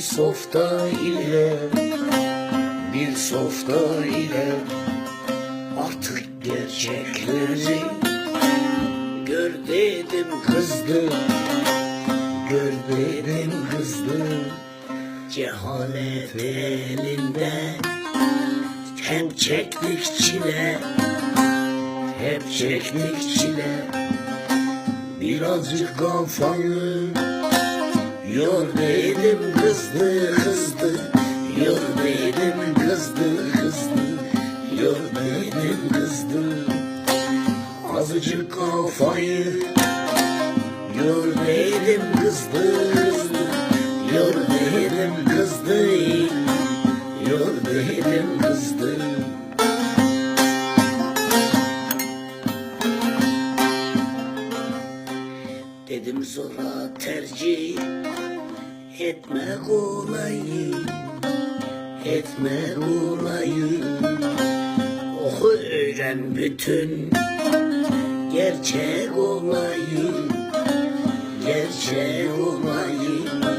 softa ile bir softa ile artık gerçekleri gör dedim kızdı gör dedim kızdı. Cehalet elinde hep çektik çile hep çektik çile. Birazcık kafayı Yor dedim kızdı kızdı Yor dedim kızdı kızdı Yor dedim kızdı Azıcık kafayı. Yor dedim kızdı Dedim sonra tercih etme olayı Etme olayı Oku öğren bütün Gerçek olayı Gerçek olayı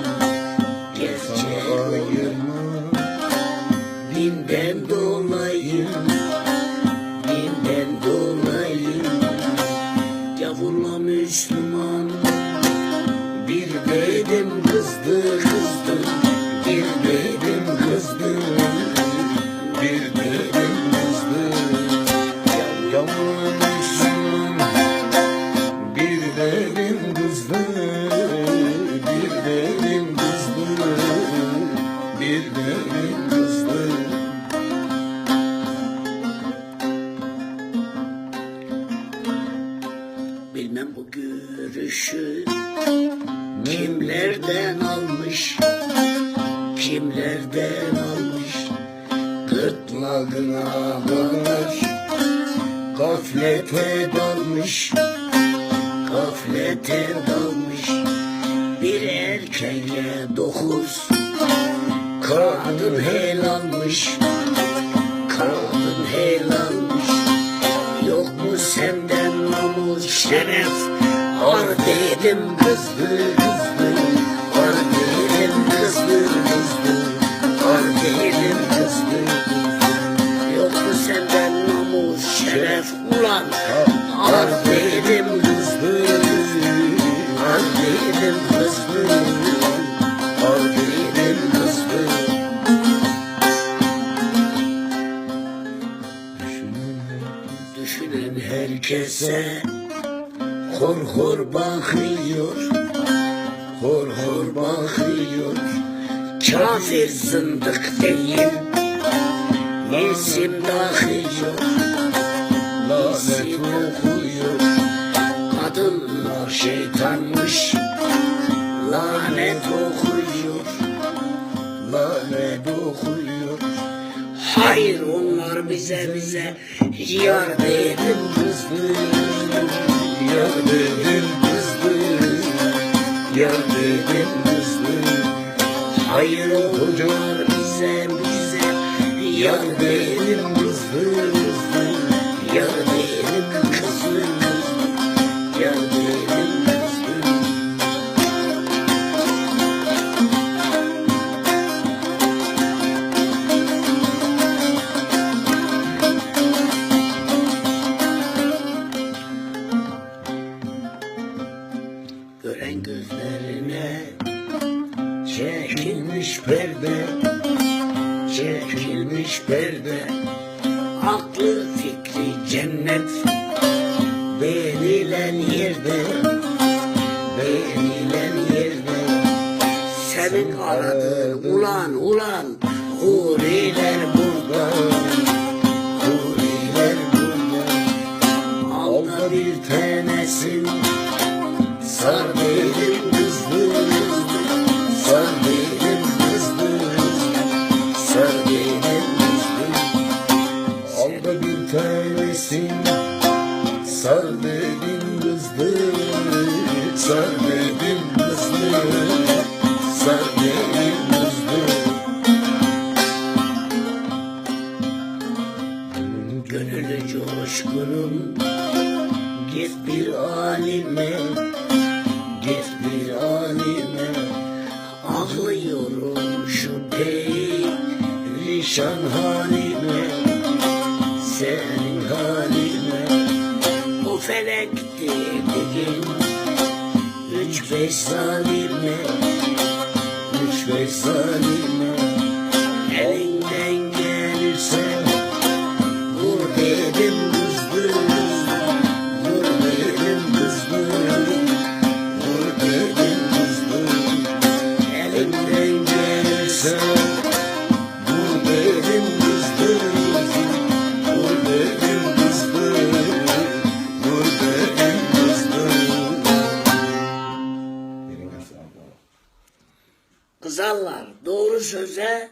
Bir dedim kızdı Bilmem bu görüşü kimlerden almış, kimlerden almış. Gırtlağına dalmış, gaflete dalmış, gaflete dalmış. Bir erkeğe dokuz, kadın helalmış, kadın helalmış. Yok mu senden namus şeref? Ar dedim kızdı kızdı Ar dedim kızdı kızdı Ar dedim kızdı Yok mu senden namus şeref? Ulan ar dedim herkese hor hor bakıyor Hor hor bakıyor. Kafir zındık değil Nesim takıyor Lanet okuyor Kadınlar şeytanmış Lanet okuyor Hayır onlar bize bize Yar dedim kızdı Yar dedim kızdı Yar dedim kızdı Hayır onlar bize bize Yar dedim kızdı Çekilmiş perde. Aklı fikri cennet. Beğenilen yerde Beğenilen yerde. Senin aradığın ulan ulan Huriler burada. Huriler burada. Alda bir tanesin Sar Benim kızdı Gönüllü coşkunum Git bir alime Git bir alime. Perişan halime Senin haline O felek dediğin Üç beş zalime Üç beş zalime Kızarlar doğru söze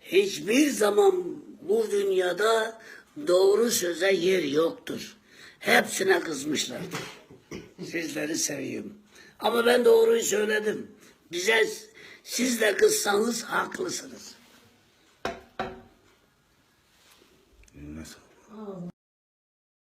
hiçbir zaman bu dünyada doğru söze yer yoktur. Hepsine kızmışlardır. Sizleri seviyorum. Ama ben doğruyu söyledim. Bize siz de kızsanız haklısınız.